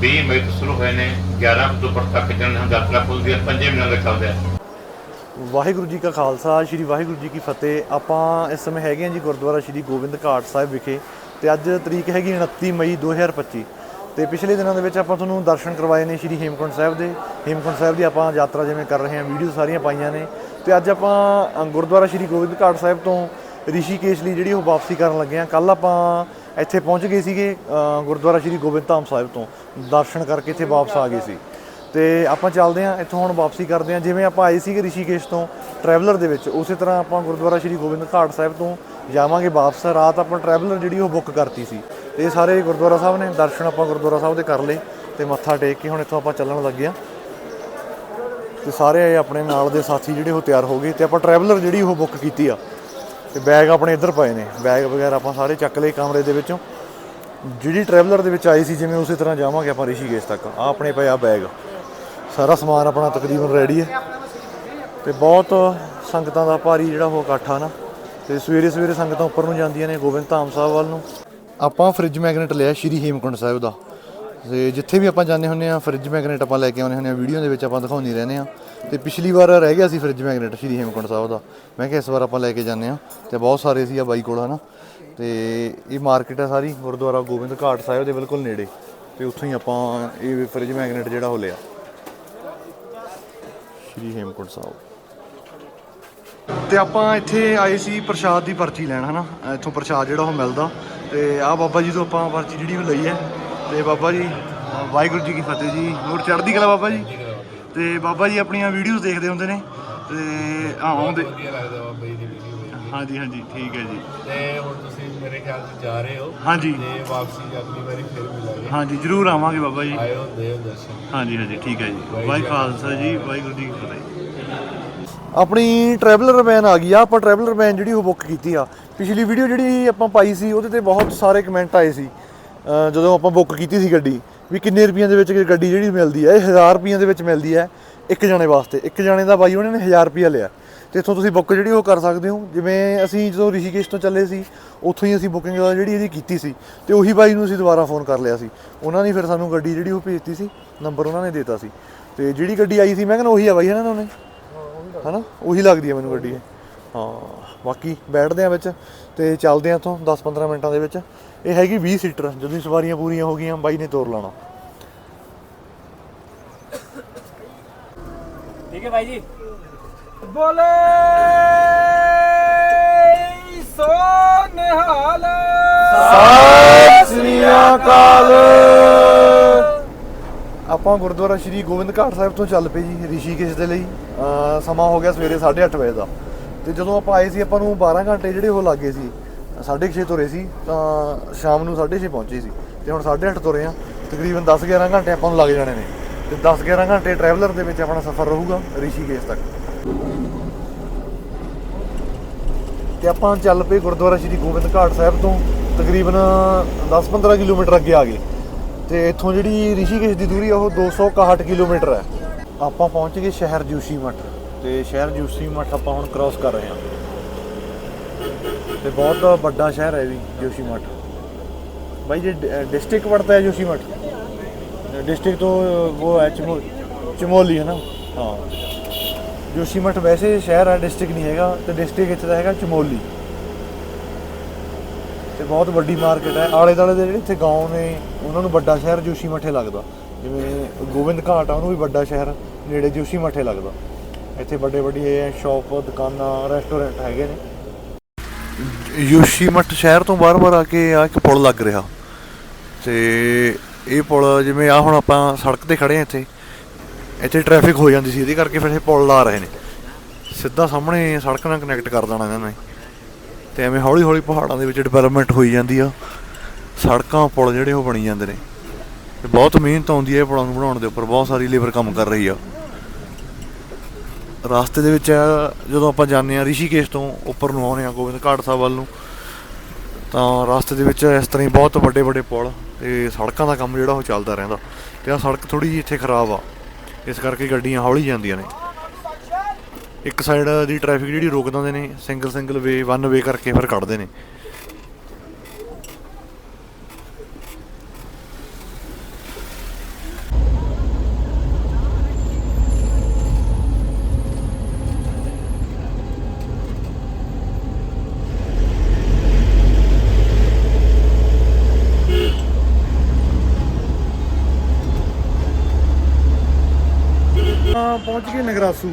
ਵੀਹ ਮਈ ਤੋਂ ਸ਼ੁਰੂ ਹੋਏ ਨੇ 11 ਅਕਤੂਬਰ ਤੱਕ ਚੱਲਣ ਹਨ ਯਾਤਰਾ ਖੁੱਲ੍ਹਦੀ ਪੰਜੇ ਮਹੀਨਿਆਂ ਦੇ ਚੱਲਦੇ ਆ ਵਾਹਿਗੁਰੂ ਜੀ ਕਾ ਖਾਲਸਾ, ਸ੍ਰੀ ਵਾਹਿਗੁਰੂ ਜੀ ਕੀ ਫਤਿਹ। ਆਪਾਂ ਇਸ ਸਮੇਂ ਹੈਗੇ ਹਾਂ ਜੀ ਗੁਰਦੁਆਰਾ ਸ੍ਰੀ ਗੋਬਿੰਦ ਘਾਟ ਸਾਹਿਬ ਵਿਖੇ ਤੇ ਅੱਜ ਤਰੀਕ ਹੈਗੀ 29 ਮਈ 2025 ਤੇ ਪਿਛਲੇ ਦਿਨਾਂ ਦੇ ਵਿੱਚ ਆਪਾਂ ਤੁਹਾਨੂੰ ਦਰਸ਼ਨ ਕਰਵਾਏ ਨੇ ਸ੍ਰੀ ਹੇਮਕੁੰਟ ਸਾਹਿਬ ਦੇ। ਹੇਮਕੁੰਟ ਸਾਹਿਬ ਦੀ ਆਪਾਂ ਯਾਤਰਾ ਜਿਵੇਂ ਕਰ ਰਹੇ ਹਾਂ, ਵੀਡੀਓ ਸਾਰੀਆਂ ਪਾਈਆਂ ਨੇ। ਤੇ ਅੱਜ ਆਪਾਂ ਗੁਰਦੁਆਰਾ ਸ੍ਰੀ ਗੋਬਿੰਦ ਘਾਟ ਸਾਹਿਬ ਤੋਂ ਰਿਸ਼ੀਕੇਸ਼ ਲਈ ਜਿਹੜੀ ਉਹ ਵਾਪਸੀ ਕਰਨ ਲੱਗੇ ਹਾਂ। ਕੱਲ ਆਪਾਂ ਇੱਥੇ ਪਹੁੰਚ ਗਏ ਸੀਗੇ ਗੁਰਦੁਆਰਾ ਸ੍ਰੀ ਗੋਬਿੰਦ ਧਾਮ ਸਾਹਿਬ ਤੋਂ। ਦਰਸ਼ਨ ਕਰਕੇ ਇੱਥੇ ਵਾਪਸ ਆ ਗਏ ਸੀ। ਤੇ ਆਪਾਂ ਚੱਲਦੇ ਹਾਂ, ਇੱਥੋਂ ਹੁਣ ਵਾਪਸੀ ਕਰਦੇ ਹਾਂ। ਜਿਵੇਂ ਆਪਾਂ ਆਏ ਸੀਗੇ ਰਿਸ਼ੀਕੇਸ਼ ਤੋਂ ਟਰੈਵਲਰ ਦੇ ਵਿੱਚ, ਉਸੇ ਤਰ੍ਹਾਂ ਆਪਾਂ ਗੁਰਦੁਆਰਾ ਸ੍ਰੀ ਗੋਬਿੰਦ ਘਾਟ ਸਾਹਿਬ ਤੋਂ ਜਾਵਾਂਗੇ ਵਾਪਸ। ਰਾਤ ਆਪਾਂ ਟਰੈਵਲਰ ਜਿਹੜੀ ਉਹ ਬੁੱਕ ਕਰਤੀ ਸੀ। ਤੇ ਇਹ ਸਾਰੇ ਗੁਰਦੁਆਰਾ ਸਾਹਿਬ ਨੇ, ਦਰਸ਼ਨ ਆਪਾਂ ਗੁਰਦੁਆਰਾ ਸਾਹਿਬ ਦੇ ਕਰ ਲਏ। ਤੇ ਮੱਥਾ ਟੇਕ ਕੇ ਹੁਣ ਇੱਥੋਂ ਆਪਾਂ ਚੱਲਣ ਲੱਗੇ ਹਾਂ। ਤੇ ਸਾਰੇ ਆਪਣੇ ਨਾਲ ਦੇ ਸਾਥੀ ਜਿਹੜੇ ਉਹ ਤਿਆਰ ਹੋ ਗਏ ਤੇ ਆਪਾਂ ਟਰੈਵਲਰ ਜਿਹੜੀ ਉਹ ਬੁੱਕ ਕੀਤੀ ਆ। ਤੇ ਬੈਗ ਆਪਣੇ ਇੱਧਰ ਪਏ ਨੇ। ਬੈਗ ਵਗੈਰਾ ਆਪਾਂ ਸਾਰੇ ਚੱਕ ਲਏ ਕਮਰੇ ਦੇ ਵਿੱਚੋਂ। ਜਿਹੜੀ ਟਰੈਵਲਰ ਦੇ ਵਿੱਚ ਆਈ ਸੀ, ਜਿਵੇਂ ਉਸੇ ਤਰ੍ਹਾਂ ਜਾਵਾਂਗੇ ਆਪਾਂ ਰਿਸ਼ੀਕੇਸ਼ ਤੱਕ। ਆ ਆਪਣੇ ਪਏ ਆ ਬੈਗ ਸਾਰਾ ਸਮਾਨ ਆਪਣਾ ਤਕਰੀਬਨ ਰੈਡੀ ਹੈ। ਤੇ ਬਹੁਤ ਸੰਗਤਾਂ ਦਾ ਭਾਰੀ ਜਿਹੜਾ ਉਹ ਇਕੱਠ ਆ ਨਾ। ਤੇ ਸਵੇਰੇ ਸਵੇਰੇ ਸੰਗਤਾਂ ਉੱਪਰ ਨੂੰ ਜਾਂਦੀਆਂ ਨੇ, ਗੋਬਿੰਦ ਧਾਮ ਸਾਹਿਬ ਵੱਲ ਨੂੰ। ਆਪਾਂ ਫ੍ਰਿਜ ਮੈਗਨੇਟ ਲਿਆ, ਸ਼੍ਰੀ ਹੇਮਕੁੰਡ ਸਾਹਿਬ ਦਾ। ਤੇ ਜਿੱਥੇ ਵੀ ਆਪਾਂ ਜਾਂਦੇ ਹੁੰਨੇ ਆ ਫ੍ਰਿਜ ਮੈਗਨੇਟ ਆਪਾਂ ਲੈ ਕੇ ਆਉਂਦੇ ਹੁੰਨੇ ਆ ਵੀਡੀਓ ਦੇ ਵਿੱਚ ਆਪਾਂ ਦਿਖਾਉਂਦੇ ਰਹਿੰਦੇ ਆ ਤੇ ਪਿਛਲੀ ਵਾਰ ਰਹਿ ਗਿਆ ਸੀ ਫ੍ਰਿਜ ਮੈਗਨੇਟ ਸ਼੍ਰੀ ਹੇਮਕੁੰਟ ਸਾਹਿਬ ਦਾ। ਮੈਂ ਕਿਹਾ ਇਸ ਵਾਰ ਆਪਾਂ ਲੈ ਕੇ ਜਾਂਦੇ ਆ ਤੇ ਬਹੁਤ ਸਾਰੇ ਸੀ ਆ ਬਾਈ ਕੋਲ, ਹਨਾ। ਤੇ ਇਹ ਮਾਰਕੀਟ ਆ ਸਾਰੀ, ਗੁਰਦੁਆਰਾ ਗੋਬਿੰਦ ਘਾਟ ਸਾਹਿਬ ਦੇ ਬਿਲਕੁਲ ਨੇੜੇ। ਤੇ ਉੱਥੋਂ ਹੀ ਆਪਾਂ ਇਹ ਫ੍ਰਿਜ ਮੈਗਨੇਟ ਜਿਹੜਾ ਉਹ ਲਿਆ। ਸ਼੍ਰੀ ਹੇਮਕੁੰਟ ਸਾਹਿਬ। ਤੇ ਆਪਾਂ ਇੱਥੇ ਆਏ ਸੀ ਪ੍ਰਸ਼ਾਦ ਦੀ ਪਰਚੀ ਲੈਣ, ਹਨਾ। ਇੱਥੋਂ ਪ੍ਰਸ਼ਾਦ ਜਿਹੜਾ ਉਹ ਮਿਲਦਾ। ਤੇ ਆ ਬਾਬਾ ਜੀ ਤੋਂ ਆਪਾਂ ਪਰਚੀ ਜਿਹੜੀ ਉਹ ਲਈ ਹੈ। ਤੇ ਬਾਬਾ ਜੀ ਵਾਹਿਗੁਰੂ ਜੀ ਕੀ ਫਤਿਹ ਜੀ। ਹੋਰ ਚੜ੍ਹਦੀ ਕਲਾ ਬਾਬਾ ਜੀ। ਤੇ ਬਾਬਾ ਜੀ ਆਪਣੀਆਂ ਵੀਡੀਓਜ਼ ਦੇਖਦੇ ਹੁੰਦੇ ਨੇ। ਤੇ ਆ ਆਉਂਦੇ। ਵਧੀਆ ਲੱਗਦਾ ਬਾਬਾ ਜੀ ਦੀ ਵੀਡੀਓ ਹਾਂਜੀ ਹਾਂਜੀ ਠੀਕ ਹੈ ਜੀ। ਤੇ ਹੁਣ ਤੁਸੀਂ ਮੇਰੇ ਖਿਆਲ ਚ ਜਾ ਰਹੇ ਹੋ। ਹਾਂਜੀ। ਤੇ ਵਾਪਸੀ ਅਗਲੀ ਵਾਰੀ ਫਿਰ ਮਿਲਾਂਗੇ। ਹਾਂਜੀ ਜ਼ਰੂਰ ਆਵਾਂਗੇ ਬਾਬਾ ਜੀ। ਆਇਓ ਦੇਵ ਦਰਸ਼ਨ। ਹਾਂਜੀ ਹਾਂਜੀ ਠੀਕ ਹੈ ਜੀ। ਵਾਹਿ ਖਾਲਸਾ ਜੀ ਵਾਹਿਗੁਰੂ ਜੀ ਕੀ ਫਤਿਹ। ਆਪਣੀ ਟਰੈਵਲਰ ਵੈਨ ਆ ਗਈ ਆ। ਆਪਾਂ ਟਰੈਵਲਰ ਵੈਨ ਜਿਹੜੀ ਉਹ ਬੁੱਕ ਕੀਤੀ ਆ। ਪਿਛਲੀ ਵੀਡੀਓ ਜਿਹੜੀ ਆਪਾਂ ਪਾਈ ਸੀ ਉਹਦੇ ਤੇ ਬਹੁਤ ਸਾਰੇ ਕਮੈਂਟ ਆਏ ਸੀ। ਜਦੋਂ ਆਪਾਂ ਬੁੱਕ ਕੀਤੀ ਸੀ ਗੱਡੀ, ਵੀ ਕਿੰਨੇ ਰੁਪਈਆਂ ਦੇ ਵਿੱਚ ਗੱਡੀ ਜਿਹੜੀ ਮਿਲਦੀ ਹੈ, ਇਹ 1000 ਰੁਪਈਆਂ ਦੇ ਵਿੱਚ ਮਿਲਦੀ ਹੈ ਇੱਕ ਜਣੇ ਵਾਸਤੇ। ਇੱਕ ਜਣੇ ਦਾ ਬਾਈ ਉਹਨਾਂ ਨੇ 1000 ਰੁਪਈਆ ਲਿਆ। ਤੇ ਇੱਥੋਂ ਤੁਸੀਂ ਬੁੱਕ ਜਿਹੜੀ ਉਹ ਕਰ ਸਕਦੇ ਹੋ। ਜਿਵੇਂ ਅਸੀਂ ਜਦੋਂ ਰਿਸ਼ੀਕੇਸ਼ ਤੋਂ ਚੱਲੇ ਸੀ, ਉੱਥੋਂ ਹੀ ਅਸੀਂ ਬੁਕਿੰਗ ਜਿਹੜੀ ਇਹਦੀ ਕੀਤੀ ਸੀ। ਤੇ ਉਹੀ ਬਾਈ ਨੂੰ ਅਸੀਂ ਦੁਬਾਰਾ ਫੋਨ ਕਰ ਲਿਆ ਸੀ। ਉਹਨਾਂ ਨੇ ਫਿਰ ਸਾਨੂੰ ਗੱਡੀ ਜਿਹੜੀ ਉਹ ਭੇਜਤੀ ਸੀ ਨੰਬਰ ਉਹਨਾਂ ਨੇ ਦਿੱਤਾ ਸੀ। ਤੇ ਜਿਹੜੀ ਗੱਡੀ ਆਈ ਸੀ, ਮੈਂ ਕਹਿੰਦਾ ਉਹੀ ਆ ਬਾਈ ਇਹਨਾਂ ਨੇ ਹਨਾ? ਉਹੀ ਲੱਗਦੀ ਹੈ ਮੈਨੂੰ ਗੱਡੀ। ਹਾਂ, ਬਾਕੀ ਬੈਠਦੇ ਆ ਵਿੱਚ ਤੇ ਚੱਲਦੇ ਆ ਇੱਥੋਂ 10-15 ਮਿੰਟਾਂ ਦੇ ਵਿੱਚ। ਇਹ ਹੈਗੀ 20 ਸੀਟਰ ਜਦੋਂ ਸਵਾਰੀਆਂ ਪੂਰੀਆਂ ਹੋ ਗਈਆਂ ਬਾਈ ਨੇ ਤੋਰ ਲਾਣਾ ਠੀਕ ਹੈ ਭਾਈ ਜੀ। ਬੋਲੇ ਸੋ ਨਿਹਾਲ। ਸਤਿ ਸ੍ਰੀ ਅਕਾਲ। ਆਪਾਂ ਗੁਰਦੁਆਰਾ ਸ਼੍ਰੀ ਗੋਬਿੰਦ ਘਾਟ ਸਾਹਿਬ ਤੋਂ ਚੱਲ ਪਏ ਜੀ ਰਿਸ਼ੀਕੇਸ਼ ਦੇ ਲਈ। ਸਮਾਂ ਹੋ ਗਿਆ ਸਵੇਰੇ 8:30 ਵਜੇ ਦਾ। ਤੇ ਜਦੋਂ ਆਪਾਂ ਆਏ ਸੀ ਆਪਾਂ ਨੂੰ 12 ਘੰਟੇ ਜਿਹੜੇ ਉਹ ਲੱਗੇ ਸੀ। 6:30 ਤੁਰੇ ਸੀ, ਤਾਂ ਸ਼ਾਮ ਨੂੰ 6:30 ਪਹੁੰਚੇ ਸੀ। ਤੇ ਹੁਣ 8:30 ਤੁਰੇ ਆ। ਤਕਰੀਬਨ 10-11 ਘੰਟੇ ਆਪਾਂ ਨੂੰ ਲੱਗ ਜਾਣੇ ਨੇ। ਤੇ 10-11 ਘੰਟੇ ਟਰੈਵਲਰ ਦੇ ਵਿੱਚ ਆਪਣਾ ਸਫ਼ਰ ਰਹੂਗਾ ਰਿਸ਼ੀਕੇਸ਼ ਤੱਕ। ਤੇ ਆਪਾਂ ਚੱਲ ਪਏ ਗੁਰਦੁਆਰਾ ਸ਼੍ਰੀ ਗੋਬਿੰਦ ਘਾਟ ਸਾਹਿਬ ਤੋਂ ਤਕਰੀਬਨ 10-15 ਕਿਲੋਮੀਟਰ ਅੱਗੇ ਆ ਗਏ। ਤੇ ਇੱਥੋਂ ਜਿਹੜੀ ਰਿਸ਼ੀਕੇਸ਼ ਦੀ ਦੂਰੀ ਆ, ਉਹ 261 ਕਿਲੋਮੀਟਰ ਹੈ। ਆਪਾਂ ਪਹੁੰਚ ਗਏ ਸ਼ਹਿਰ ਜੋਸ਼ੀਮਠ ਤੇ ਸ਼ਹਿਰ ਜੋਸ਼ੀਮਠ ਆਪਾਂ ਹੁਣ ਕ੍ਰਾਸ ਕਰ ਰਹੇ ਹਾਂ। ਤੇ ਬਹੁਤ ਵੱਡਾ ਸ਼ਹਿਰ ਹੈ ਇਹ ਵੀ ਜੋਸ਼ੀਮਠ भाई ये डिस्ट्रिक्ट पड़ता है जोशीमठ डिस्ट्रिक्ट तो वो है चमो चमोली है ना हाँ जोशीमठ वैसे शहर है डिस्ट्रिक्ट नहीं हैगा ਤੇ ਡਿਸਟ੍ਰਿਕਟ ਇੱਥੇ ਦਾ ਹੈਗਾ ਚਮੋਲੀ ਤੇ ਬਹੁਤ ਵੱਡੀ ਮਾਰਕੀਟ ਹੈ ਆਲੇ ਦਾਲੇ ਦੇ ਜਿਹੜੇ ਇੱਥੇ ਗਾਉਂ ਨੇ ਉਹਨਾਂ ਨੂੰ ਵੱਡਾ ਸ਼ਹਿਰ ਜੋਸ਼ੀਮਠੇ ਲੱਗਦਾ ਜਿਵੇਂ ਗੋਬਿੰਦ ਘਾਟ ਆ ਉਹਨੂੰ ਵੀ ਵੱਡਾ ਸ਼ਹਿਰ ਨੇੜੇ ਜੋਸ਼ੀਮਠੇ ਲੱਗਦਾ ਇੱਥੇ ਵੱਡੇ ਵੱਡੇ ਸ਼ਾਪ ਦੁਕਾਨਾਂ ਰੈਸਟੋਰੈਂਟ ਹੈਗੇ ਨੇ ਯੋਸ਼ੀਮਠ ਸ਼ਹਿਰ ਤੋਂ ਬਾਰ-ਬਾਰ ਆ ਕੇ ਆ ਇੱਕ ਪੁਲ ਲੱਗ ਰਿਹਾ। ਤੇ ਇਹ ਪੁਲ ਜਿਵੇਂ ਆ ਹੁਣ ਆਪਾਂ ਸੜਕ ਤੇ ਖੜੇ ਆ ਇੱਥੇ ਇੱਥੇ ਟ੍ਰੈਫਿਕ ਹੋ ਜਾਂਦੀ ਸੀ, ਇਹਦੇ ਕਰਕੇ ਫਿਰ ਇਹ ਪੁਲ ਲਾ ਰਹੇ ਨੇ। ਸਿੱਧਾ ਸਾਹਮਣੇ ਸੜਕ ਨਾਲ ਕਨੈਕਟ ਕਰ ਦੇਣਾ ਇਹਨਾਂ ਨੇ। ਤੇ ਐਵੇਂ ਹੌਲੀ-ਹੌਲੀ ਪਹਾੜਾਂ ਦੇ ਵਿੱਚ ਡਿਵੈਲਪਮੈਂਟ ਹੋਈ ਜਾਂਦੀ ਆ। ਸੜਕਾਂ, ਪੁਲ ਜਿਹੜੇ ਉਹ ਬਣੀ ਜਾਂਦੇ ਨੇ। ਤੇ ਬਹੁਤ ਮਿਹਨਤ ਆਉਂਦੀ ਹੈ ਇਹ ਪੁਲਾਂ ਨੂੰ ਬਣਾਉਣ ਦੇ ਉੱਪਰ, ਬਹੁਤ ਸਾਰੀ ਲੇਬਰ ਕੰਮ ਕਰ ਰਹੀ ਆ। ਰਸਤੇ ਦੇ ਵਿੱਚ ਜਦੋਂ ਆਪਾਂ ਜਾਂਦੇ ਆ ਰਿਸ਼ੀਕੇਸ਼ ਤੋਂ ਉੱਪਰ ਨੂੰ ਆਉਂਦੇ ਆ ਗੋਬਿੰਦ ਘਾਟ ਸਾਹਿਬ ਵੱਲ ਨੂੰ, ਤਾਂ ਰਸਤੇ ਦੇ ਵਿੱਚ ਇਸ ਤਰ੍ਹਾਂ ਹੀ ਬਹੁਤ ਵੱਡੇ ਵੱਡੇ ਪੁਲ ਤੇ ਸੜਕਾਂ ਦਾ ਕੰਮ ਜਿਹੜਾ ਉਹ ਚੱਲਦਾ ਰਹਿੰਦਾ ਤੇ ਆ ਸੜਕ ਥੋੜੀ ਜਿਹੀ ਇੱਥੇ ਖਰਾਬ ਆ, ਇਸ ਕਰਕੇ ਗੱਡੀਆਂ ਹੌਲੀ ਜਾਂਦੀਆਂ ਨੇ। ਇੱਕ ਸਾਈਡ ਦੀ ਟ੍ਰੈਫਿਕ ਜਿਹੜੀ ਰੋਕ ਦਿੰਦੇ ਨੇ single single way one way ਕਰਕੇ ਫਿਰ ਕੱਢਦੇ ਨੇ ਆਪਾਂ ਪਹੁੰਚ ਗਏ ਨਗਰਾਸੂ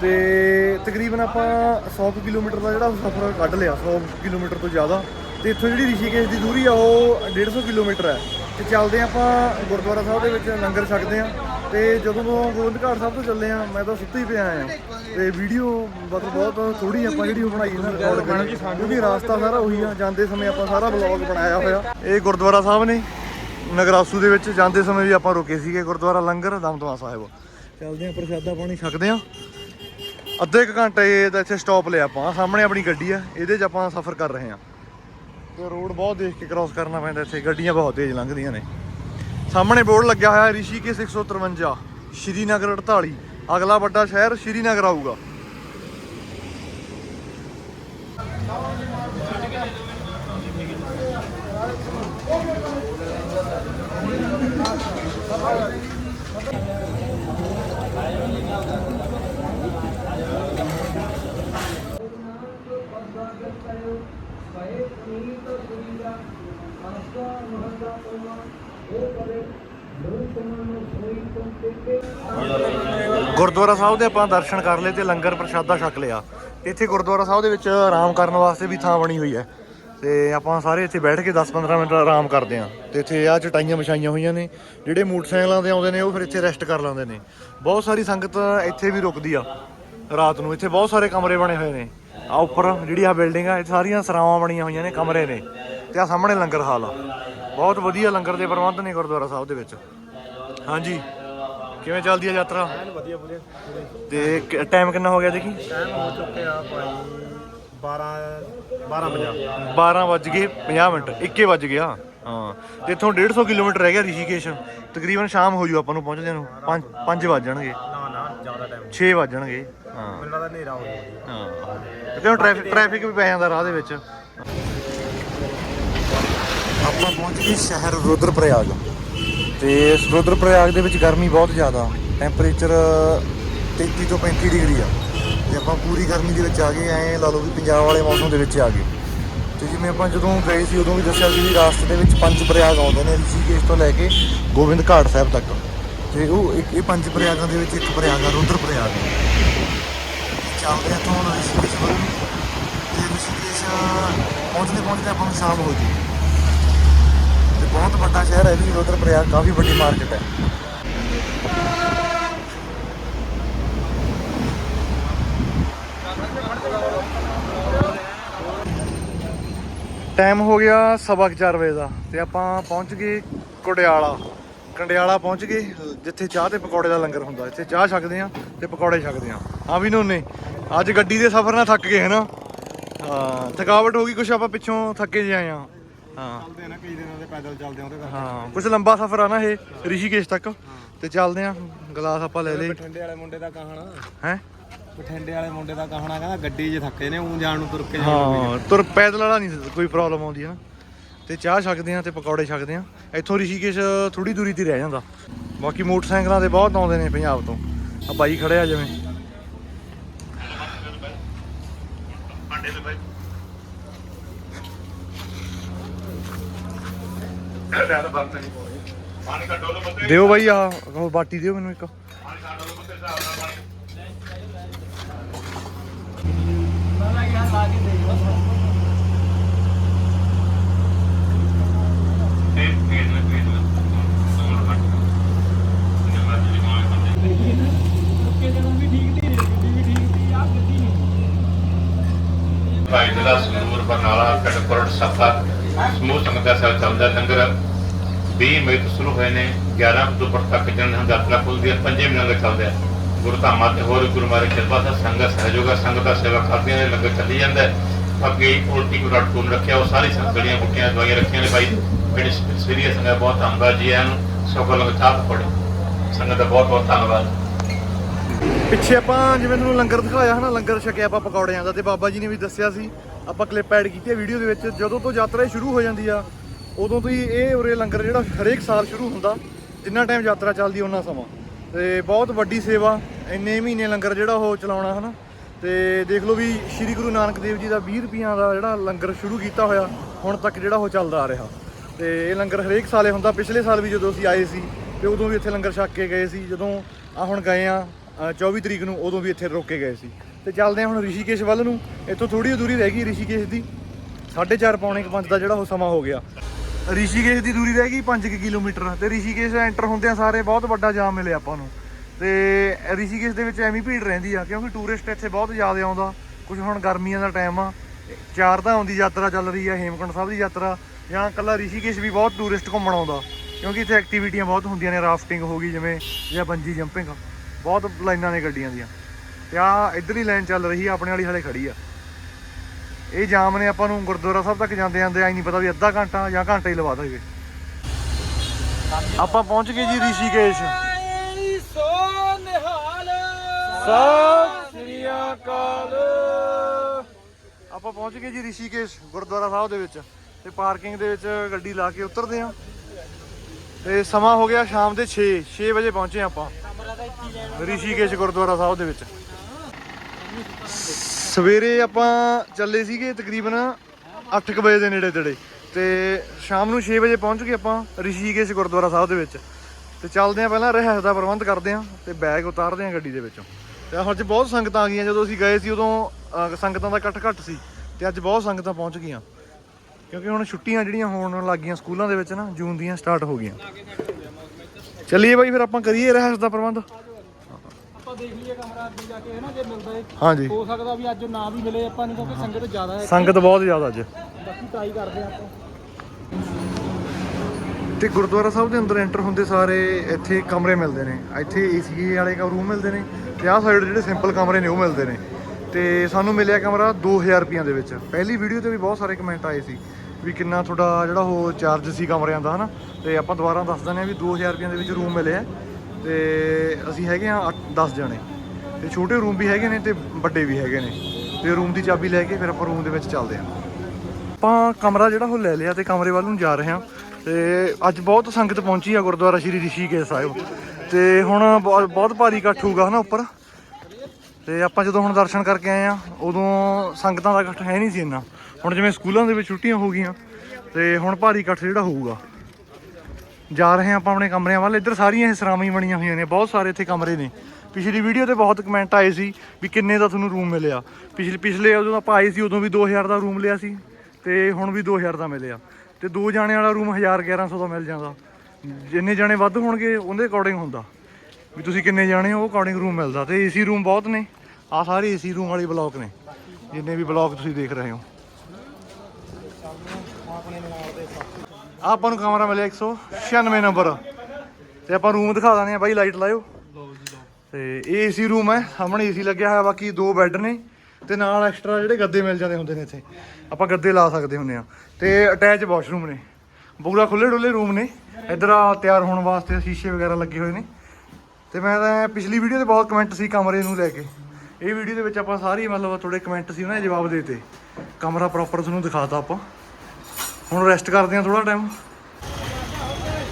ਤੇ ਤਕਰੀਬਨ ਆਪਾਂ 100 ਕਿਲੋਮੀਟਰ ਦਾ ਜਿਹੜਾ ਸਫ਼ਰ ਕੱਢ ਲਿਆ 100 ਕਿਲੋਮੀਟਰ ਤੋਂ ਜ਼ਿਆਦਾ। ਤੇ ਇੱਥੋਂ ਜਿਹੜੀ ਰਿਸ਼ੀਕੇਸ਼ ਦੀ ਦੂਰੀ ਆ, ਉਹ 150 ਕਿਲੋਮੀਟਰ ਹੈ। ਤੇ ਚੱਲਦੇ ਹਾਂ ਆਪਾਂ ਗੁਰਦੁਆਰਾ ਸਾਹਿਬ ਦੇ ਵਿੱਚ, ਲੰਗਰ ਛਕਦੇ ਆ ਤੇ ਜਦੋਂ ਤੋਂ ਗੋਬਿੰਦ ਘਾਟ ਸਾਹਿਬ ਤੋਂ ਚੱਲੇ ਆ ਮੈਂ ਤਾਂ ਸੁੱਤੇ ਹੀ ਪਿਆ ਆ ਤੇ ਵੀਡੀਓ ਮਤਲਬ ਬਹੁਤ ਥੋੜੀ ਆਪਾਂ ਜਿਹੜੀ ਉਹ ਬਣਾਈ ਨਾ ਰਿਕਾਰਡ ਕਰੀ। ਕਿਉਂਕਿ ਰਾਸਤਾ ਸਾਰਾ ਉਹੀ ਆ, ਜਾਂਦੇ ਸਮੇਂ ਆਪਾਂ ਸਾਰਾ ਵਲੌਗ ਬਣਾਇਆ ਹੋਇਆ। ਇਹ ਗੁਰਦੁਆਰਾ ਸਾਹਿਬ ਨੇ, ਨਗਰਾਸੂ ਦੇ ਵਿੱਚ ਜਾਂਦੇ ਸਮੇਂ ਵੀ ਆਪਾਂ ਰੁਕੇ ਸੀਗੇ ਗੁਰਦੁਆਰਾ ਲੰਗਰ, ਦਮਦਮਾ ਸਾਹਿਬ। ਚੱਲਦੇ ਆ ਪ੍ਰਸ਼ਾਦਾ ਪਾਣੀ ਛਕਦੇ ਆ ਅੱਧੇ ਕੁ ਘੰਟੇ ਦਾ ਇੱਥੇ ਸਟਾਪ ਲਿਆ ਆਪਾਂ। ਸਾਹਮਣੇ ਆਪਣੀ ਗੱਡੀ ਆ, ਇਹਦੇ 'ਚ ਆਪਾਂ ਸਫ਼ਰ ਕਰ ਰਹੇ ਆ ਤੇ ਰੋਡ ਬਹੁਤ ਦੇਖ ਕੇ ਕ੍ਰਾਸ ਕਰਨਾ ਪੈਂਦਾ ਇੱਥੇ। ਗੱਡੀਆਂ ਬਹੁਤ ਤੇਜ਼ ਲੰਘਦੀਆਂ ਨੇ। ਸਾਹਮਣੇ ਬੋਰਡ ਲੱਗਿਆ ਹੋਇਆ, ਰਿਸ਼ੀਕੇਸ਼ 153 ਸ਼੍ਰੀਨਗਰ 48 ਅਗਲਾ ਵੱਡਾ ਸ਼ਹਿਰ ਸ਼੍ਰੀਨਗਰ ਆਊਗਾ। ਗੁਰਦੁਆਰਾ ਸਾਹਿਬ ਦੇ ਆਪਾਂ ਦਰਸ਼ਨ ਕਰ ਲਏ ਤੇ ਲੰਗਰ ਪ੍ਰਸ਼ਾਦਾ ਛਕ ਲਿਆ। ਤੇ ਇੱਥੇ ਗੁਰਦੁਆਰਾ ਸਾਹਿਬ ਦੇ ਵਿੱਚ ਆਰਾਮ ਕਰਨ ਵਾਸਤੇ ਵੀ ਥਾਂ ਬਣੀ ਹੋਈ ਹੈ। ਤੇ ਆਪਾਂ ਸਾਰੇ ਇੱਥੇ ਬੈਠ ਕੇ 10-15 ਮਿੰਟ ਆਰਾਮ ਕਰਦੇ ਆਂ ਤੇ ਇੱਥੇ ਆ ਚਟਾਈਆਂ ਵਿਛਾਈਆਂ ਹੋਈਆਂ ਨੇ। ਜਿਹੜੇ ਮੋਟਰਸਾਈਕਲਾਂ ਤੇ ਆਉਂਦੇ ਨੇ ਉਹ ਫਿਰ ਇੱਥੇ ਰੈਸਟ ਕਰ ਲੈਂਦੇ ਨੇ। ਬਹੁਤ ਸਾਰੀ ਸੰਗਤ ਇੱਥੇ ਵੀ ਰੁਕਦੀ ਆ। ਰਾਤ ਨੂੰ ਇੱਥੇ ਬਹੁਤ ਸਾਰੇ ਕਮਰੇ ਬਣੇ ਹੋਏ ਨੇ। ਆ ਉੱਪਰ ਜਿਹੜੀ ਆ ਬਿਲਡਿੰਗ ਆ ਇਹ ਸਾਰੀਆਂ ਸਰਾਵਾਂ ਬਣੀਆਂ ਹੋਈਆਂ ਨੇ ਕਮਰੇ ਨੇ। ਤੇ ਆ ਸਾਹਮਣੇ ਲੰਗਰ ਹਾਲ ਆ। ਬਹੁਤ ਵਧੀਆ ਲੰਗਰ ਦੇ ਪ੍ਰਬੰਧ ਨੇ ਗੁਰਦੁਆਰਾ ਸਾਹਿਬ ਦੇ ਵਿੱਚ। ਹਾਂਜੀ। ਕਿਵੇਂ ਚੱਲਦੀ ਆ ਯਾਤਰਾ? ਵਧੀਆ ਵਧੀਆ। ਤੇ ਟਾਈਮ ਕਿੰਨਾ ਹੋ ਗਿਆ ਦੇਖੀ? ਟਾਈਮ ਹੋ ਚੁੱਕੇ ਆ ਭਾਈ 12 12 ਵਜੇ 12 ਵੱਜ ਗਏ 50 ਮਿੰਟ 21 ਵੱਜ ਗਿਆ ਹਾਂ। ਤੇ ਇੱਥੋਂ 150 ਕਿਲੋਮੀਟਰ ਰਹਿ ਗਿਆ ਰਿਸ਼ੀਕੇਸ਼। ਤਕਰੀਬਨ ਸ਼ਾਮ ਹੋ ਜੂ ਆਪਾਂ ਨੂੰ ਪਹੁੰਚਦੇ ਨੂੰ। 5 5 ਵੱਜ ਜਾਣਗੇ। ਨਾ ਨਾ ਜ਼ਿਆਦਾ ਟਾਈਮ 6 ਵੱਜ ਜਾਣਗੇ। ਹਾਂ। ਮੈਨੂੰ ਲੱਗਦਾ ਹਨੇਰਾ ਹੋ ਹਾਂ। ਟ੍ਰੈਫਿਕ ਟ੍ਰੈਫਿਕ ਵੀ ਪੈ ਜਾਂਦਾ ਰਾਹ ਦੇ ਵਿੱਚ। ਆਪਾਂ ਪਹੁੰਚ ਗਏ ਸ਼ਹਿਰ ਰੁਦਰਪ੍ਰਯਾਗ। ਤੇ ਇਸ ਰੁਦਰਪ੍ਰਯਾਗ ਦੇ ਵਿੱਚ ਗਰਮੀ ਬਹੁਤ ਜ਼ਿਆਦਾ। ਟੈਂਪਰੇਚਰ 33 ਤੋਂ 35 ਡਿਗਰੀ ਆ। ਤੇ ਆਪਾਂ ਪੂਰੀ ਗਰਮੀ ਦੇ ਵਿੱਚ ਆ ਗਏ। ਐਂ ਲਾ ਲਓ ਵੀ ਪੰਜਾਬ ਵਾਲੇ ਮੌਸਮ ਦੇ ਵਿੱਚ ਆ ਗਏ। ਤੇ ਜਿਵੇਂ ਆਪਾਂ ਜਦੋਂ ਗਏ ਸੀ ਉਦੋਂ ਵੀ ਦੱਸਿਆ ਸੀ ਵੀ ਰਾਸਤੇ ਦੇ ਵਿੱਚ ਪੰਜ ਪ੍ਰਯਾਗ ਆਉਂਦੇ ਨੇ ਰਿਸ਼ੀਕੇਸ਼ ਤੋਂ ਲੈ ਕੇ ਗੋਬਿੰਦ ਘਾਟ ਸਾਹਿਬ ਤੱਕ। ਤੇ ਉਹ ਇੱਕ ਇਹ ਪੰਜ ਪ੍ਰਯਾਗਾਂ ਦੇ ਵਿੱਚ ਇੱਕ ਪ੍ਰਯਾਗ ਆ ਰੁਦਰਪ੍ਰਯਾਗ ਚੱਲਦੇ ਆ ਤੋਂ ਰਿਸ਼ੀਕੇਸ਼ ਵੱਲ ਨੂੰ ਤੇ ਰਿਸ਼ੀਕੇਸ਼ ਪਹੁੰਚਦੇ ਪਹੁੰਚਦੇ ਆਪਾਂ ਨੂੰ ਸ਼ਾਮ ਹੋ ਗਈ ਤੇ ਬਹੁਤ ਵੱਡਾ ਸ਼ਹਿਰ ਹੈ ਵੀ ਰੁਦਰਪ੍ਰਯਾਗ ਕਾਫੀ ਵੱਡੀ ਮਾਰਕੀਟ ਹੈ ਟਾਈਮ ਹੋ ਗਿਆ ਸਵਾ ਕੁ ਚਾਰ ਵਜੇ ਦਾ ਤੇ ਆਪਾਂ ਪਹੁੰਚ ਗਏ ਕੁੜਿਆਲਾ ਕੰਡਿਆਲਾ ਪਹੁੰਚ ਗਏ, ਜਿੱਥੇ ਚਾਹ ਤੇ ਪਕੌੜੇ ਦਾ ਲੰਗਰ ਹੁੰਦਾ। ਇੱਥੇ ਚਾਹ ਛਕਦੇ ਆ ਤੇ ਪਕੌੜੇ ਛਕਦੇ ਆ ਹਾਂ ਵੀ ਨੋਨੇ? ਅੱਜ ਗੱਡੀ ਦੇ ਸਫ਼ਰ ਨਾਲ ਥੱਕ ਗਏ ਹਨਾ? ਹਾਂ ਥਕਾਵਟ ਹੋ ਗਈ ਕੁਛ ਆਪਾਂ ਪਿੱਛੋਂ ਥੱਕੇ ਜਿਹੇ ਆਏ ਆ ਹਾਂ। ਚੱਲਦੇ ਆ ਨਾ ਕਈ ਦਿਨਾਂ ਦੇ ਪੈਦਲ ਚੱਲਦੇ ਆ ਉਹਦੇ ਕਰਕੇ। ਹਾਂ ਕੁਛ ਲੰਬਾ ਸਫ਼ਰ ਆ ਨਾ ਇਹ ਰਿਸ਼ੀਕੇਸ਼ ਤੱਕ। ਤੇ ਚੱਲਦੇ ਆ ਗਲਾਸ ਆਪਾਂ ਲੈ ਲਏ। ਬਠਿੰਡੇ ਵਾਲੇ ਮੁੰਡੇ ਦਾ ਕਹਾਣਾ। ਹੈ? ਬਠਿੰਡੇ ਵਾਲੇ ਮੁੰਡੇ ਦਾ ਕਹਾਣਾ ਕਹਿੰਦਾ ਗੱਡੀ 'ਚ ਥੱਕੇ ਨੇ ਉਂ ਜਾਣ ਨੂੰ ਤੁਰ ਕੇ ਨੂੰ ਹਾਂ ਤੁਰ ਪੈਦਲ ਵਾਲਾ ਨਹੀਂ ਕੋਈ ਪ੍ਰੋਬਲਮ ਆਉਂਦੀ ਹੈ ਨਾ ਤੇ ਚਾਹ ਛਕਦੇ ਆ ਤੇ ਪਕੌੜੇ ਛਕਦੇ ਆ ਇੱਥੋਂ ਰਿਸ਼ੀਕੇਸ਼ ਥੋੜੀ ਦੂਰੀ ਤੇ ਰਹਿ ਜਾਂਦਾ। ਬਾਕੀ ਮੋਟਰਸਾਈਕਲਾਂ ਤੇ ਬਹੁਤ ਆਉਂਦੇ ਨੇ ਪੰਜਾਬ ਤੋਂ। ਆ ਬਾਈ ਖੜੇ ਆ ਜਿਵੇਂ। ਦਿਓ ਬਾਈ ਆ ਉਹ ਬਾਟੀ ਦਿਓ ਮੈਨੂੰ ਇੱਕ ਪਾਣੀ ਕੱਢੋ ਲੋ ਬੰਦੇ ਹਿਸਾਬ ਨਾਲ ਪਾਣੀ ਤੇ ਫੇਰ ਨਾ ਫੇਰ ਨਾ ਸੋਣਾ ਕੱਟ ਜਿੰਨਾ ਮਰਜ਼ੀ ਜਮਾਏ ਬੰਦੇ ਭਾਈ ਜ਼ਿਲ੍ਹਾ ਸੰਗਰੂਰ ਬਰਨਾਲਾ ਕਟਕੋਟ ਸਫਾ ਸਮੂਹ ਸੰਗਤ ਦਾ ਸੇਵਾ ਚੱਲਦਾ ਲੰਗਰ 20 ਮਈ ਤੋਂ ਸ਼ੁਰੂ ਹੋਏ ਨੇ 11 ਅਕਤੂਬਰ ਤੱਕ ਜਨ ਯਾਤਰਾ ਖੁੱਲ੍ਹਦੀ ਹੈ ਪੰਜੇ ਮਹੀਨੇ ਲੰਗਰ ਚੱਲਦਾ ਹੈ। ਤੇ ਹੋਰ ਗੁਰੂ ਮਾਰੇ ਕਿਰਪਾ ਨਾਲ ਸੰਗਤ ਸਹਿਯੋਗ ਸੰਗਤ ਦਾ ਸੇਵਾ ਕਰਦੀਆਂ ਨੇ ਲੰਗਰ ਚੱਲੀ ਜਾਂਦਾ ਅੱਗੇ ਉਲਟੀ ਕੋ ਰਟ ਕੋਲ ਰੱਖਿਆ, ਉਹ ਸਾਰੀ ਸੰਗਤ ਬੁੱਟੀਆਂ ਦਵਾਈਆਂ ਰੱਖੀਆਂ ਨੇ ਭਾਈ ਬੜੀ ਸੀਰੀਅਸ ਸੰਗਤ ਬਹੁਤ ਧੰਨਵਾਦ ਜੀ ਆਇਆਂ ਨੂੰ ਸਭ ਪੜੇ ਸੰਗਤ ਦਾ ਬਹੁਤ ਬਹੁਤ ਧੰਨਵਾਦ। ਪਿੱਛੇ ਆਪਾਂ ਜਿਵੇਂ ਤੁਹਾਨੂੰ ਲੰਗਰ ਦਿਖਾਇਆ ਹਨਾ, ਲੰਗਰ ਛਕਿਆ ਆਪਾਂ ਪਕੌੜਿਆਂ ਦਾ, ਤੇ ਬਾਬਾ ਜੀ ਨੇ ਵੀ ਦੱਸਿਆ ਸੀ ਆਪਾਂ ਕਲਿੱਪ ਐਡ ਕੀਤੀ ਹੈ ਵੀਡੀਓ ਦੇ ਵਿੱਚ ਜਦੋਂ ਤੋਂ ਯਾਤਰਾ ਇਹ ਸ਼ੁਰੂ ਹੋ ਜਾਂਦੀ ਆ ਉਦੋਂ ਤੋਂ ਹੀ ਇਹ ਉਰੇ ਲੰਗਰ ਜਿਹੜਾ ਹਰੇਕ ਸਾਲ ਸ਼ੁਰੂ ਹੁੰਦਾ ਜਿੰਨਾ ਟਾਈਮ ਯਾਤਰਾ ਚੱਲਦੀ ਉਹਨਾਂ ਸਮਾਂ। ਤੇ ਬਹੁਤ ਵੱਡੀ ਸੇਵਾ ਇੰਨੇ ਮਹੀਨੇ ਲੰਗਰ ਜਿਹੜਾ ਉਹ ਚਲਾਉਣਾ ਹਨਾ? ਤੇ ਦੇਖ ਲਓ ਵੀ ਸ੍ਰੀ ਗੁਰੂ ਨਾਨਕ ਦੇਵ ਜੀ ਦਾ 20 ਰੁਪਈਆਂ ਦਾ ਜਿਹੜਾ ਲੰਗਰ ਸ਼ੁਰੂ ਕੀਤਾ ਹੋਇਆ ਹੁਣ ਤੱਕ ਜਿਹੜਾ ਉਹ ਚੱਲਦਾ ਆ ਰਿਹਾ। ਤੇ ਇਹ ਲੰਗਰ ਹਰੇਕ ਸਾਲੇ ਹੁੰਦਾ ਪਿਛਲੇ ਸਾਲ ਵੀ ਜਦੋਂ ਅਸੀਂ ਆਏ ਸੀ ਤੇ ਉਦੋਂ ਵੀ ਇੱਥੇ ਲੰਗਰ ਛਕ ਕੇ ਗਏ ਸੀ ਜਦੋਂ ਆ ਹੁਣ ਗਏ ਆ ਅ, 24 ਤਰੀਕ ਨੂੰ ਉਦੋਂ ਵੀ ਇੱਥੇ ਰੋਕ ਕੇ ਗਏ ਸੀ। ਤੇ ਚੱਲਦੇ ਹਾਂ ਹੁਣ ਰਿਸ਼ੀਕੇਸ਼ ਵੱਲ ਨੂੰ। ਇੱਥੋਂ ਥੋੜੀ ਦੂਰੀ ਰਹਿ ਗਈ ਰਿਸ਼ੀਕੇਸ਼ ਦੀ। 4.5 ਪੌਣੇ 5 ਦਾ ਜਿਹੜਾ ਉਹ ਸਮਾਂ ਹੋ ਗਿਆ। ਰਿਸ਼ੀਕੇਸ਼ ਦੀ ਦੂਰੀ ਰਹਿ ਗਈ 5 ਕਿਲੋਮੀਟਰ। ਤੇ ਰਿਸ਼ੀਕੇਸ਼ ਐਂਟਰ ਹੁੰਦਿਆਂ ਸਾਰੇ ਬਹੁਤ ਵੱਡਾ ਜਾਮ ਮਿਲਿਆ ਆਪਾਂ ਨੂੰ। ਤੇ ਰਿਸ਼ੀਕੇਸ਼ ਦੇ ਵਿੱਚ ਐਵੇਂ ਭੀੜ ਰਹਿੰਦੀ ਆ, ਕਿਉਂਕਿ ਟੂਰਿਸਟ ਇੱਥੇ ਬਹੁਤ ਜ਼ਿਆਦਾ ਆਉਂਦਾ। ਕੁਝ ਹੁਣ ਗਰਮੀਆਂ ਦਾ ਟਾਈਮ ਆ। ਚਾਰ ਧਾਮ ਦੀ ਯਾਤਰਾ ਚੱਲ ਰਹੀ ਆ, ਹੇਮਕੁੰਟ ਸਾਹਿਬ ਦੀ ਯਾਤਰਾ। ਜਾਂ ਕੱਲਾ ਰਿਸ਼ੀਕੇਸ਼ ਵੀ ਬਹੁਤ ਟੂਰਿਸਟ ਘੁੰਮਣ ਆਉਂਦਾ। ਕਿਉਂਕਿ ਇੱਥੇ ਐਕਟੀਵਿਟੀਆਂ ਬਹੁਤ ਹੁੰਦੀਆਂ ਨੇ ਰਾਫਟਿੰਗ ਹੋ ਗਈ ਜਿਵੇਂ, ਜਾਂ ਬੰਜੀ ਜੰਪਿੰਗ ਬਹੁਤ ਲਾਈਨਾਂ ਨੇ ਗੱਡੀਆਂ ਦੀਆਂ। ਤੇ ਆ ਇਧਰਲੀ ਲਾਈਨ ਚੱਲ ਰਹੀ ਆ, ਆਪਣੇ ਵਾਲੀ ਹਲੇ ਖੜੀ ਆ। ਇਹ ਜਾਮ ਨੇ ਆਪਾਂ ਨੂੰ ਗੁਰਦੁਆਰਾ ਸਾਹਿਬ ਤੱਕ ਜਾਂਦੇ ਜਾਂਦੇ ਆਈ ਨਹੀਂ ਪਤਾ ਵੀ ਅੱਧਾ ਘੰਟਾ ਜਾਂ ਘੰਟਾ ਹੀ ਲਵਾ ਦੇਗੇ ਆਪਾਂ ਪਹੁੰਚ ਗਏ ਜੀ ਰਿਸ਼ੀਕੇਸ਼। ਸਤਿ ਸ੍ਰੀ ਅਕਾਲ। ਆਪਾਂ ਪਹੁੰਚ ਗਏ ਜੀ ਰਿਸ਼ੀਕੇਸ਼ ਗੁਰਦੁਆਰਾ ਸਾਹਿਬ ਦੇ ਵਿੱਚ ਤੇ ਪਾਰਕਿੰਗ ਦੇ ਵਿੱਚ ਗੱਡੀ ਲਾ ਕੇ ਉਤਰਦੇ ਆ ਤੇ ਸਮਾਂ ਹੋ ਗਿਆ ਸ਼ਾਮ ਦੇ 6 6 ਵਜੇ ਪਹੁੰਚੇ ਆਪਾਂ। ਰਿਸ਼ੀਕੇਸ਼ ਗੁਰਦੁਆਰਾ ਸਾਹਿਬ ਦੇ ਵਿੱਚ। ਸਵੇਰੇ ਆਪਾਂ ਚੱਲੇ ਸੀਗੇ ਤਕਰੀਬਨ 8 ਵਜੇ ਦੇ ਨੇੜੇ ਤੇੜੇ ਤੇ ਸ਼ਾਮ ਨੂੰ 6 ਵਜੇ ਪਹੁੰਚ ਗਏ ਆਪਾਂ ਰਿਸ਼ੀਕੇਸ਼ ਗੁਰਦੁਆਰਾ ਸਾਹਿਬ ਦੇ ਵਿੱਚ। ਤੇ ਚੱਲਦੇ ਆ ਪਹਿਲਾਂ ਰਹਿਸ ਦਾ ਪ੍ਰਬੰਧ ਕਰਦੇ ਆ ਤੇ ਬੈਗ ਉਤਾਰਦੇ ਆ ਗੱਡੀ ਦੇ ਵਿੱਚੋਂ। ਤੇ ਅੱਜ ਬਹੁਤ ਸੰਗਤਾਂ ਆ ਗਈਆਂ, ਜਦੋਂ ਅਸੀਂ ਗਏ ਸੀ ਉਦੋਂ ਸੰਗਤਾਂ ਦਾ ਇਕੱਠ ਘੱਟ ਸੀ ਤੇ ਅੱਜ ਬਹੁਤ ਸੰਗਤਾਂ ਪਹੁੰਚ ਗਈਆਂ। ਕਿਉਂਕਿ ਹੁਣ ਛੁੱਟੀਆਂ ਜਿਹੜੀਆਂ ਹੋਣ ਲੱਗ ਗਈਆਂ ਸਕੂਲਾਂ ਦੇ ਵਿੱਚ ਨਾ, ਜੂਨ ਦੀਆਂ ਸਟਾਰਟ ਹੋ ਗਈਆਂ। ਚੱਲੀਏ ਬਾਈ, ਫਿਰ ਆਪਾਂ ਕਰੀਏ ਰਹਿਸ ਦਾ ਪ੍ਰਬੰਧ। ਦੇਖ ਲਈਏ ਕਮਰਾ ਅੱਗੇ ਜਾ ਕੇ ਹੈ ਨਾ ਜੇ ਮਿਲਦਾ ਹੈ ਹਾਂਜੀ। ਹੋ ਸਕਦਾ ਵੀ ਅੱਜ ਨਾ ਵੀ ਮਿਲੇ ਆਪਾਂ ਨੂੰ ਕਿਉਂਕਿ ਸੰਗਤ ਜ਼ਿਆਦਾ ਹੈ ਸੰਗਤ ਬਹੁਤ ਜ਼ਿਆਦਾ ਅੱਜ। ਬਾਕੀ ਟਰਾਈ ਕਰਦੇ ਆ ਆਪਾਂ। ਤੇ ਗੁਰਦੁਆਰਾ ਸਾਹਿਬ ਦੇ ਅੰਦਰ ਐਂਟਰ ਹੁੰਦੇ ਸਾਰੇ ਇੱਥੇ ਕਮਰੇ ਮਿਲਦੇ ਨੇ। ਇੱਥੇ ਏਸੀ ਵਾਲੇ ਰੂਮ ਮਿਲਦੇ ਨੇ ਤੇ ਆਹ ਸਾਈਡ ਜਿਹੜੇ ਸਿੰਪਲ ਕਮਰੇ ਨੇ ਉਹ ਮਿਲਦੇ ਨੇ। ਤੇ ਸਾਨੂੰ ਮਿਲਿਆ ਕਮਰਾ 2000 ਰੁਪਈਆਂ ਦੇ ਵਿੱਚ। ਪਹਿਲੀ ਵੀਡੀਓ ਤੇ ਵੀ ਬਹੁਤ ਸਾਰੇ ਕਮੈਂਟ ਆਏ ਸੀ ਵੀ ਕਿੰਨਾ ਤੁਹਾਡਾ ਜਿਹੜਾ ਉਹ ਚਾਰਜ ਸੀ ਕਮਰਿਆਂ ਦਾ ਹਨਾ। ਤੇ ਆਪਾਂ ਦੁਬਾਰਾ ਦੱਸ ਦਿੰਦੇ ਆ ਵੀ 2000 ਰੁਪਈਆਂ ਦੇ ਵਿੱਚ ਰੂਮ ਮਿਲੇ ਆ ਤੇ ਅਸੀਂ ਹੈਗੇ ਆ 10 ਜਣੇ। ਤੇ ਛੋਟੇ ਰੂਮ ਵੀ ਹੈਗੇ ਨੇ ਤੇ ਵੱਡੇ ਵੀ ਹੈਗੇ ਨੇ। ਤੇ ਰੂਮ ਦੀ ਚਾਬੀ ਲੈ ਕੇ ਫਿਰ ਆਪਾਂ ਰੂਮ ਦੇ ਵਿੱਚ ਚੱਲਦੇ ਆ ਆਪਾਂ ਕਮਰਾ ਜਿਹੜਾ ਉਹ ਲੈ ਲਿਆ ਤੇ ਕਮਰੇ ਵੱਲ ਨੂੰ ਜਾ ਰਹੇ ਹਾਂ। ਤੇ ਅੱਜ ਬਹੁਤ ਸੰਗਤ ਪਹੁੰਚੀ ਆ ਗੁਰਦੁਆਰਾ ਸ਼੍ਰੀ ਰਿਸ਼ੀਕੇਸ਼ ਸਾਹਿਬ। ਤੇ ਹੁਣ ਬਹੁਤ ਬਹੁਤ ਭਾਰੀ ਇਕੱਠ ਹੋਊਗਾ ਹਨਾ ਉੱਪਰ। ਤੇ ਆਪਾਂ ਜਦੋਂ ਹੁਣ ਦਰਸ਼ਨ ਕਰਕੇ ਆਏ ਆ ਉਦੋਂ ਸੰਗਤਾਂ ਦਾ ਇਕੱਠ ਹੈ ਨਹੀਂ ਸੀ ਇੰਨਾ। ਹੁਣ ਜਿਵੇਂ ਸਕੂਲਾਂ ਦੇ ਵਿੱਚ ਛੁੱਟੀਆਂ ਹੋ ਗਈਆਂ, ਤੇ ਹੁਣ ਭਾਰੀ ਇਕੱਠ ਜਿਹੜਾ ਹੋਊਗਾ। ਜਾ ਰਹੇ ਹਾਂ ਆਪਾਂ ਆਪਣੇ ਕਮਰਿਆਂ ਵੱਲ। ਇੱਧਰ ਸਾਰੀਆਂ ਇਹ ਸਰਾਵਾਂ ਹੀ ਬਣੀਆਂ ਹੋਈਆਂ ਨੇ, ਬਹੁਤ ਸਾਰੇ ਇੱਥੇ ਕਮਰੇ ਨੇ। ਪਿਛਲੀ ਵੀਡੀਓ ਤੇ ਬਹੁਤ ਕਮੈਂਟ ਆਏ ਸੀ ਵੀ ਕਿੰਨੇ ਦਾ ਤੁਹਾਨੂੰ ਰੂਮ ਮਿਲਿਆ। ਪਿਛਲੇ ਪਿਛਲੇ ਜਦੋਂ ਆਪਾਂ ਆਏ ਸੀ, ਉਦੋਂ ਵੀ 2000 ਦਾ ਰੂਮ ਲਿਆ ਸੀ ਤੇ ਹੁਣ ਵੀ 2000 ਦਾ ਮਿਲਿਆ। ਤੇ ਦੋ ਜਾਣੇ ਵਾਲਾ ਰੂਮ 1000 1100 ਦਾ ਮਿਲ ਜਾਂਦਾ। ਜਿੰਨੇ ਜਾਣੇ ਵੱਧ ਹੋਣਗੇ, ਉਹਦੇ ਅਕੋਰਡਿੰਗ ਹੁੰਦਾ। ਵੀ ਤੁਸੀਂ ਕਿੰਨੇ ਜਾਣੇ ਹੋ, ਉਹ ਅਕੋਰਡਿੰਗ ਰੂਮ ਮਿਲਦਾ। ਤੇ ਏਸੀ ਰੂਮ ਬਹੁਤ ਨੇ। ਆ ਸਾਰੇ ਏਸੀ ਰੂਮ ਵਾਲੇ ਬਲੌਕ ਨੇ। ਜਿੰਨੇ ਵੀ ਬਲੌਕ ਤੁਸੀਂ ਦੇਖ ਰਹੇ ਹੋ। ਆਪਾਂ ਨੂੰ ਕਮਰਾ ਮਿਲਿਆ 196 ਨੰਬਰ। ਤੇ ਆਪਾਂ ਰੂਮ ਦਿਖਾ ਦਿੰਦੇ ਆ ਬਾਈ ਲਾਈਟ ਲਾਇਓ। ਤੇ ਇਹ ਏਸੀ ਰੂਮ ਹੈ, ਸਾਹਮਣੇ ਏਸੀ ਲੱਗਿਆ ਹੋਇਆ, ਬਾਕੀ ਦੋ ਬੈੱਡ ਨੇ। ਤੇ ਨਾਲ ਐਕਸਟਰਾ ਜਿਹੜੇ ਗੱਦੇ ਮਿਲ ਜਾਂਦੇ ਹੁੰਦੇ ਨੇ ਇੱਥੇ। ਆਪਾਂ ਗੱਦੇ ਲਾ ਸਕਦੇ ਹੁੰਦੇ ਆ ਤੇ ਅਟੈਚ ਵਾਸ਼ਰੂਮ ਨੇ। ਪੂਰਾ ਖੁੱਲੇ ਡੁੱਲੇ ਰੂਮ ਨੇ। ਇੱਧਰ ਆ ਤਿਆਰ ਹੋਣ ਵਾਸਤੇ ਸ਼ੀਸ਼ੇ ਵਗੈਰਾ ਲੱਗੇ ਹੋਏ ਨੇ। ਤੇ ਮੈਂ ਤਾਂ ਪਿਛਲੀ ਵੀਡੀਓ ਤੇ ਬਹੁਤ ਕਮੈਂਟ ਸੀ ਕਮਰੇ ਨੂੰ ਲੈ ਕੇ। ਇਹ ਵੀਡੀਓ ਦੇ ਵਿੱਚ ਆਪਾਂ ਸਾਰੀ ਮਤਲਬ ਥੋੜੇ ਕਮੈਂਟ ਸੀ ਉਹਨਾਂ ਦੇ ਜਵਾਬ ਦੇ ਤੇ। ਕਮਰਾ ਪ੍ਰੋਪਰ ਤੁਹਾਨੂੰ ਦਿਖਾਤਾ ਆਪਾਂ। ਹੁਣ ਰੈਸਟ ਕਰਦੇ ਹਾਂ ਥੋੜਾ ਟਾਈਮ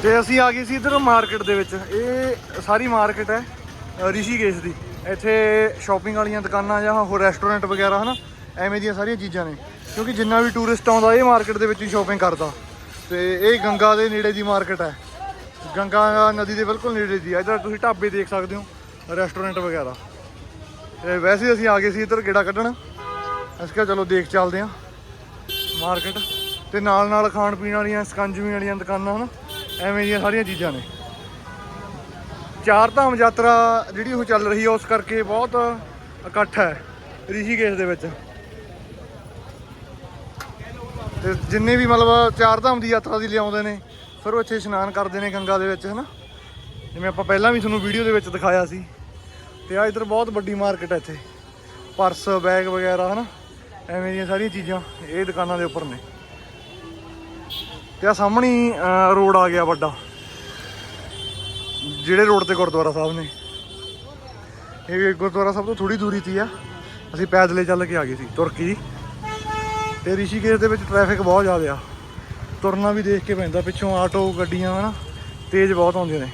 ਤੇ ਅਸੀਂ ਆ ਗਏ ਸੀ ਇਧਰ ਮਾਰਕੀਟ ਦੇ ਵਿੱਚ। ਇਹ ਸਾਰੀ ਮਾਰਕੀਟ ਹੈ ਰਿਸ਼ੀਕੇਸ਼ ਦੀ। ਇੱਥੇ ਸ਼ਾਪਿੰਗ ਵਾਲੀਆਂ ਦੁਕਾਨਾਂ ਜਾਂ ਹੋਰ ਰੈਸਟੋਰੈਂਟ ਵਗੈਰਾ, ਹਨਾ? ਐਵੇਂ ਦੀਆਂ ਸਾਰੀਆਂ ਚੀਜ਼ਾਂ ਨੇ। ਕਿਉਂਕਿ ਜਿੰਨਾ ਵੀ ਟੂਰਿਸਟ ਆਉਂਦਾ, ਇਹ ਮਾਰਕੀਟ ਦੇ ਵਿੱਚ ਹੀ ਸ਼ਾਪਿੰਗ ਕਰਦਾ। ਤੇ ਇਹ ਗੰਗਾ ਦੇ ਨੇੜੇ ਦੀ ਮਾਰਕੀਟ ਹੈ। ਗੰਗਾ ਨਦੀ ਦੇ ਬਿਲਕੁਲ ਨੇੜੇ ਦੀ ਹੈ। ਇੱਧਰ ਤੁਸੀਂ ਢਾਬੇ ਦੇਖ ਸਕਦੇ ਹੋ ਰੈਸਟੋਰੈਂਟ ਵਗੈਰਾ। ਤੇ ਵੈਸੇ ਅਸੀਂ ਆ ਗਏ ਸੀ ਇੱਧਰ ਗੇੜਾ ਕੱਢਣ। ਅਸੀਂ ਕਿਹਾ, ਚਲੋ ਦੇਖ ਚੱਲਦੇ ਹਾਂ। ਮਾਰਕੀਟ ਤੇ ਨਾਲ ਨਾਲ ਖਾਣ ਪੀਣ ਵਾਲੀਆਂ, ਸਕੰਜਵੀ ਵਾਲੀਆਂ ਦੁਕਾਨਾਂ, ਹਨ? ਐਵੇਂ ਦੀਆਂ ਸਾਰੀਆਂ ਚੀਜ਼ਾਂ ਨੇ। ਚਾਰ ਧਾਮ ਯਾਤਰਾ ਜਿਹੜੀ ਉਹ ਚੱਲ ਰਹੀ ਹੈ ਉਸ ਕਰਕੇ ਬਹੁਤ ਇਕੱਠ ਹੈ ਰਿਸ਼ੀਕੇਸ਼ ਦੇ ਵਿੱਚ। ਤੇ ਜਿੰਨੇ ਵੀ ਮਤਲਬ ਚਾਰ ਧਾਮ ਦੀ ਯਾਤਰਾ ਦੀ ਲਿਆਉਂਦੇ ਨੇ, ਫਿਰ ਉਹ ਇੱਥੇ ਇਸ਼ਨਾਨ ਕਰਦੇ ਨੇ ਗੰਗਾ ਦੇ ਵਿੱਚ, ਹਨਾ? ਜਿਵੇਂ ਆਪਾਂ ਪਹਿਲਾਂ ਵੀ ਤੁਹਾਨੂੰ ਵੀਡੀਓ ਦੇ ਵਿੱਚ ਦਿਖਾਇਆ ਸੀ। ਤੇ ਆ ਇਧਰ ਬਹੁਤ ਵੱਡੀ ਮਾਰਕੀਟ ਹੈ ਇੱਥੇ। ਪਰਸ, ਬੈਗ ਵਗੈਰਾ, ਹਨਾ? ਐਵੇਂ ਦੀਆਂ ਸਾਰੀਆਂ ਚੀਜ਼ਾਂ ਇਹ ਦੁਕਾਨਾਂ ਦੇ ਉੱਪਰ ਨੇ। ਤੇ ਆ ਸਾਹਮਣੇ ਰੋਡ ਆ ਗਿਆ ਵੱਡਾ। ਜਿਹੜੇ ਰੋਡ ਤੇ ਗੁਰਦੁਆਰਾ ਸਾਹਿਬ ਨੇ। ਇਹ ਗੁਰਦੁਆਰਾ ਸਾਹਿਬ ਤੋਂ ਥੋੜੀ ਦੂਰੀ ਤੀ ਆ। ਅਸੀਂ ਪੈਦਲੇ ਚੱਲ ਕੇ ਆ ਗਏ ਸੀ, ਤੁਰਕੀ ਤੇ ਰਿਸ਼ੀਕੇਸ਼ ਦੇ ਵਿੱਚ ਟ੍ਰੈਫਿਕ ਬਹੁਤ ਜ਼ਿਆਦਾ ਆ। ਤੁਰਨਾ ਵੀ ਦੇਖ ਕੇ ਪੈਂਦਾ, ਪਿੱਛੋਂ ਆਟੋ, ਗੱਡੀਆਂ, ਹਨਾ। ਤੇਜ਼ ਬਹੁਤ ਆਉਂਦੀਆਂ ਨੇ।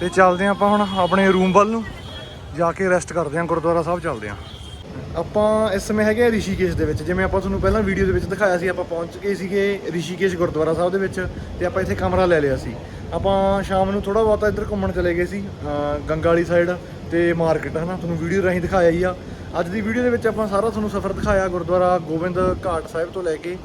ਤੇ ਚੱਲਦੇ ਹਾਂ ਆਪਾਂ ਹੁਣ ਆਪਣੇ ਰੂਮ ਵੱਲ ਨੂੰ। ਜਾ ਕੇ ਰੈਸਟ ਕਰਦੇ ਹਾਂ, ਗੁਰਦੁਆਰਾ ਸਾਹਿਬ ਚੱਲਦੇ ਹਾਂ। ਆਪਾਂ ਇਸ ਸਮੇਂ ਹੈਗੇ ਆ ਰਿਸ਼ੀਕੇਸ਼ ਦੇ ਵਿੱਚ, ਜਿਵੇਂ ਆਪਾਂ ਤੁਹਾਨੂੰ ਪਹਿਲਾਂ ਵੀਡੀਓ ਦੇ ਵਿੱਚ ਦਿਖਾਇਆ ਸੀ, ਆਪਾਂ ਪਹੁੰਚ ਗਏ ਸੀਗੇ ਰਿਸ਼ੀਕੇਸ਼ ਗੁਰਦੁਆਰਾ ਸਾਹਿਬ ਦੇ ਵਿੱਚ ਤੇ ਆਪਾਂ ਇੱਥੇ ਕਮਰਾ ਲੈ ਲਿਆ ਸੀ। ਆਪਾਂ ਸ਼ਾਮ ਨੂੰ ਥੋੜਾ ਬਹੁਤਾ ਇੱਧਰ ਘੁੰਮਣ ਚਲੇ ਗਏ ਸੀ ਗੰਗਾ ਵਾਲੀ ਸਾਈਡ ਤੇ ਮਾਰਕੀਟ, ਹਨਾ, ਤੁਹਾਨੂੰ ਵੀਡੀਓ ਰਾਹੀਂ ਦਿਖਾਇਆ ਹੀ ਆ। ਅੱਜ ਦੀ ਵੀਡੀਓ ਦੇ ਵਿੱਚ ਆਪਾਂ ਸਾਰਾ ਤੁਹਾਨੂੰ ਸਫ਼ਰ ਦਿਖਾਇਆ ਗੁਰਦੁਆਰਾ ਗੋਬਿੰਦ ਘਾਟ ਸਾਹਿਬ ਤੋਂ ਲੈ ਕੇ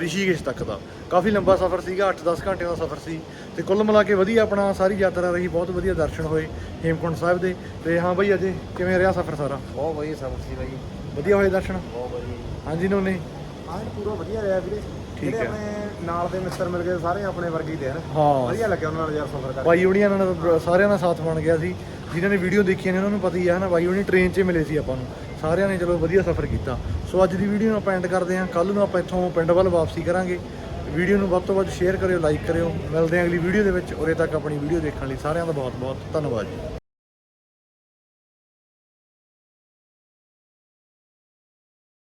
ਰਿਸ਼ੀਕੇਸ਼ ਤੱਕ ਦਾ। ਕਾਫੀ ਲੰਬਾ ਸਫ਼ਰ ਸੀਗਾ 8-10 ਘੰਟੇ ਦਾ ਸਫ਼ਰ ਸੀ ਤੇ ਕੁੱਲ ਮਿਲਾ ਕੇ ਵਧੀਆ ਆਪਣਾ ਸਾਰੀ ਯਾਤਰਾ ਰਹੀ ਬਹੁਤ ਵਧੀਆ ਦਰਸ਼ਨ ਹੋਏ ਹੇਮਕੁੰਟ ਸਾਹਿਬ ਦੇ। ਤੇ ਹਾਂ ਬਈ ਅਜੇ ਕਿਵੇਂ ਰਿਹਾ ਸਫ਼ਰ ਸਾਰਾ? ਬਹੁਤ ਵਧੀਆ ਸਬਕ ਸੀ ਬਾਈ। ਵਧੀਆ ਹੋਏ ਦਰਸ਼ਨ? ਬਹੁਤ ਵਧੀਆ। ਹਾਂਜੀ ਨੋਨੇ? ਹਾਂ ਪੂਰਾ ਵਧੀਆ ਰਿਹਾ ਵੀਰੇ। ਠੀਕ ਹੈ। ਆਪਣੇ ਨਾਲ ਦੇ ਮਿੱਤਰ ਮਿਲ ਗਏ ਸਾਰੇ ਆਪਣੇ ਵਰਗੇ ਹੀ ਤੇ ਹਨ ਹਾਂ। ਵਧੀਆ ਲੱਗਿਆ ਉਹਨਾਂ ਨਾਲ ਯਾਰ ਸਫ਼ਰ ਕਰਕੇ। ਬਾਈ ਇਹਨਾਂ ਦਾ ਸਾਰਿਆਂ ਦਾ ਸਾਥ ਬਣ ਗਿਆ ਸੀ। ਜਿਨ੍ਹਾਂ ਨੇ ਵੀਡੀਓ ਦੇਖੀਆਂ ਨੇ ਉਹਨਾਂ ਨੂੰ ਪਤਾ ਹੀ ਆ ਨਾ ਬਾਈ ਹੁਣੀ ਟ੍ਰੇਨ 'ਚ ਹੀ ਮਿਲੇ ਸੀ ਆਪਾਂ ਨੂੰ। ਸਾਰਿਆਂ ਨੇ ਚਲੋ ਵਧੀਆ ਸਫ਼ਰ ਕੀਤਾ। ਸੋ ਅੱਜ ਦੀ ਵੀਡੀਓ ਨੂੰ ਆਪਾਂ ਐਂਡ ਕਰਦੇ ਹਾਂ। ਕੱਲ ਨੂੰ ਆਪਾਂ ਇੱਥੋਂ ਪਿੰਡ ਵੱਲ ਵਾਪਸੀ ਕਰਾਂਗੇ। ਵੀਡੀਓ ਨੂੰ ਵੱਧ ਤੋਂ ਵੱਧ ਸ਼ੇਅਰ ਕਰਿਓ ਲਾਈਕ ਕਰਿਓ। ਮਿਲਦੇ ਹਾਂ ਅਗਲੀ ਵੀਡੀਓ ਦੇ ਵਿੱਚ। ਉਰੇ ਤੱਕ ਆਪਣੀ ਵੀਡੀਓ ਦੇਖਣ ਲਈ ਸਾਰਿਆਂ ਦਾ ਬਹੁਤ ਬਹੁਤ ਧੰਨਵਾਦ ਜੀ।